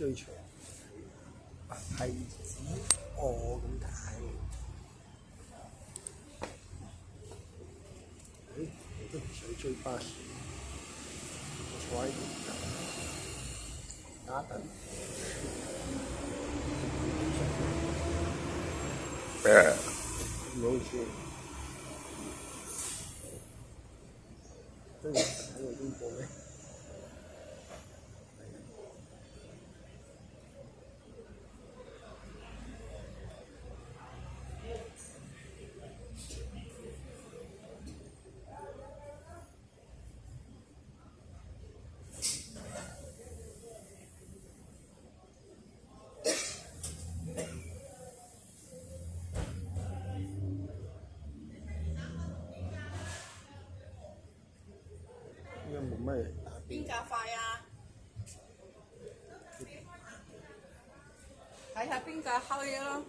最長，係指我咁睇。誒，我都唔想追巴士，我坐喺度。等，打等。誒，唔好意思，真係喺度邊邊架快啊？睇下邊架開咯。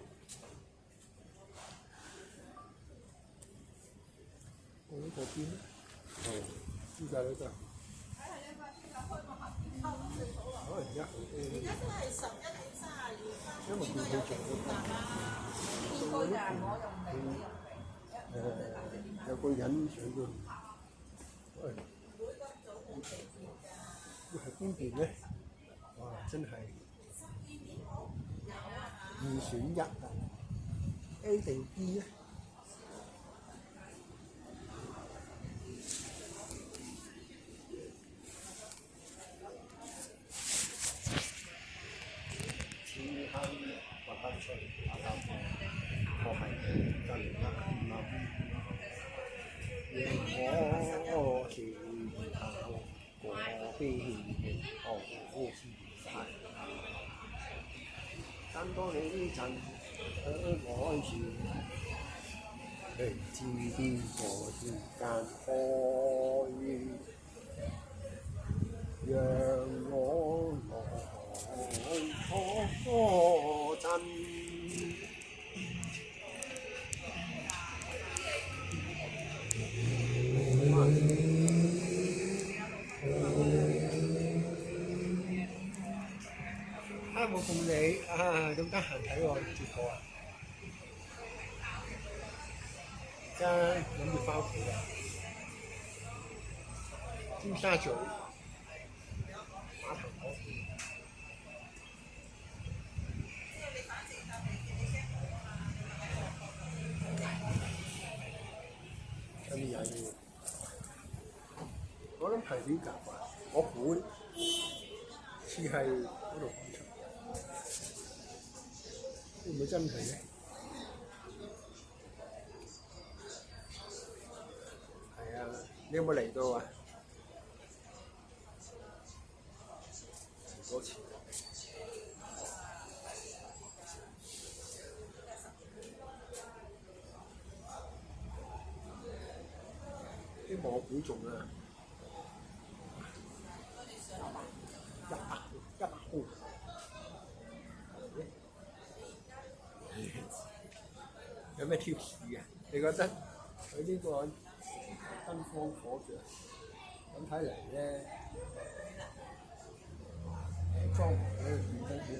我呢個邊咧？哦，呢架呢架。睇下呢個邊架開個盒邊抽最好啦。可能而家好啲，而家都係十一點三廿二分，因為佢做嗰個應該就係我用定你用定。誒有個人上咗，喂，會係邊邊咧？哇！真係二選一啊！A 定 B 咧？多你陣可愛住，誰知邊個？時間開？讓我來拖陣。啊冇咁你啊咁得閒睇我直播啊！而家諗住翻屋企啦，尖沙咀碼頭嗰邊。咁又要，我諗係呢架吧，我估似係嗰度會唔會真係咧？係啊，你有冇嚟到啊？好多次。希望我估中啊！有咩 tips 啊？你覺得佢呢個燈光火著，咁睇嚟咧，裝潢咧變得咧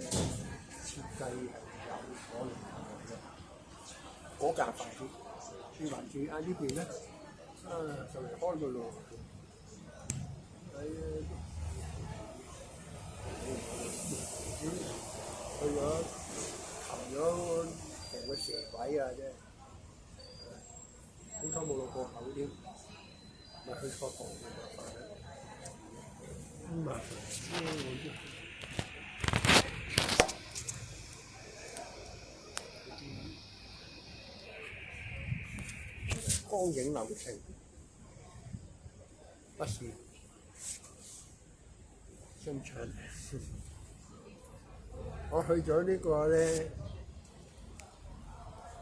設計係有可能嘅。嗰架快啲，轉還轉啊呢邊咧？啊，就嚟開個路，係啊，去咗擒咗個蛇鬼啊！真係，好彩冇落過口添，咪去錯堂咁麻煩啦，咁麻煩，嗯，我知。光影流程不是生產。我去咗呢個咧，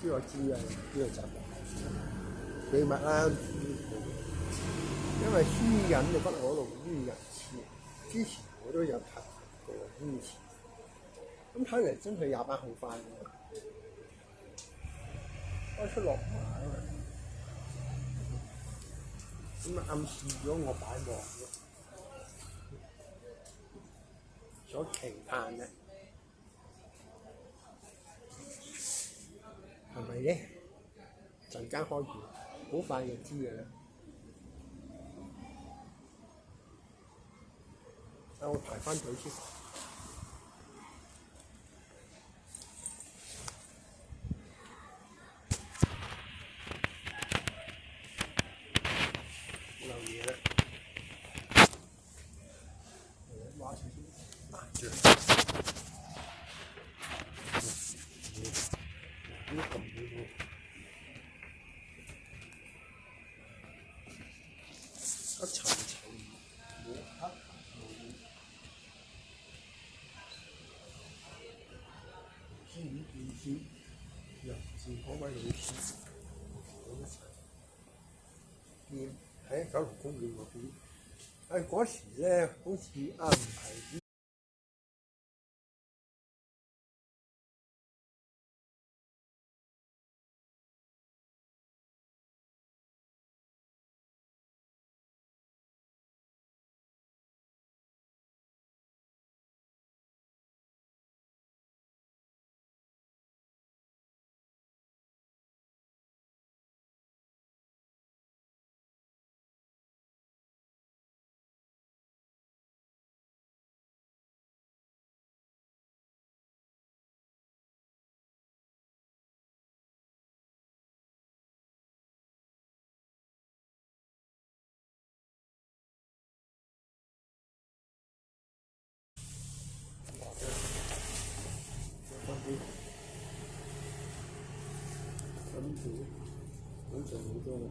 知我知啊，呢個習慣秘密啦。因為私隱就不可露於人前，之前我都有睇過呢次。咁睇嚟真係廿八號快喎，開出落馬啊！咁啊暗示咗我擺望咗，所期盼嘅係咪咧？陣間開盤，好快就知嘅啦。等我排翻隊先。一層層冇黑冇先呢件事，又是嗰位女士，好一齊見喺九龍公園嗰邊。誒嗰時咧，好似啱唔係。跟住，咁就好多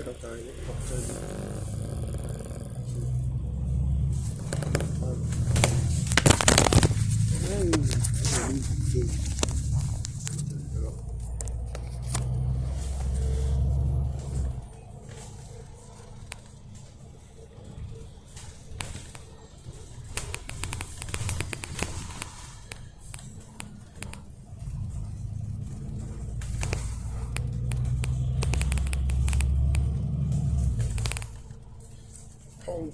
picture na tayo. Picture na. Ayan. 汤圓，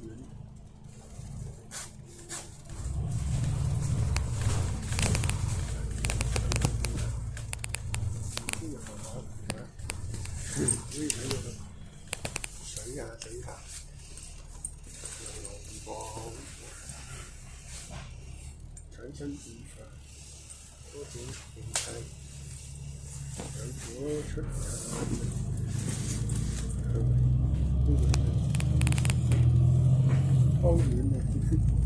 邊有慢慢嚟啊？可以睇到水啊水下，又龍王，產生變化，多種形態，有咗出產，係咪？呢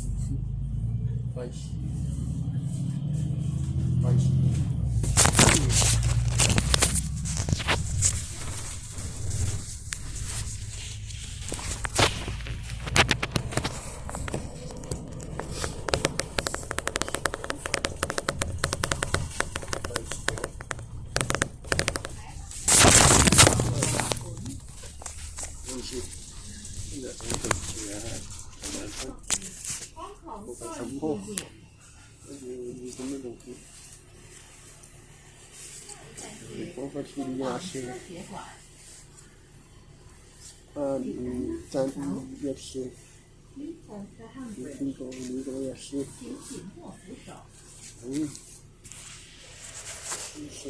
你講個處理下先，血管。啊，嗯，暫一先，East of the 你 Hundred。聽過你講一先，請緊握扶手。嗯，一先，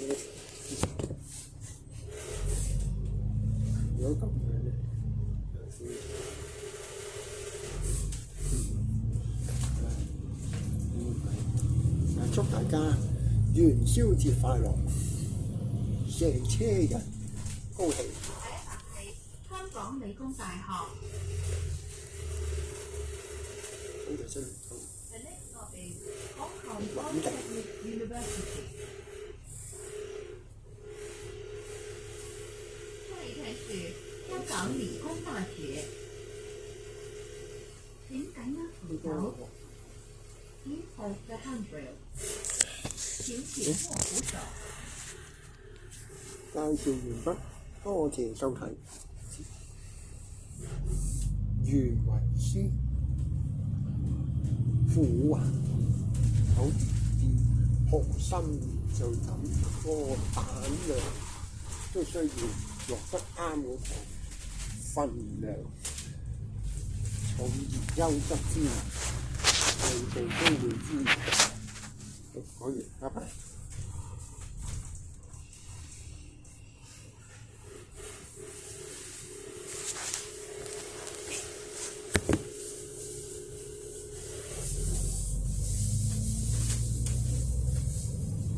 有咁樣咧，嗯，祝大家元宵節快樂，成車人高興。係香港理工大學。咁就真係好 The next stop is Hong Kong Polytechnic University。下一站是香港理工大學。點解呢？呢個走 East of the Hundred。請緊握扶手。介紹完畢，多謝收睇。袁為師苦啊，有啲學生就咁個膽量都需要落得啱嗰個分量，重而優則之，你哋都會知。好，講完，拜拜。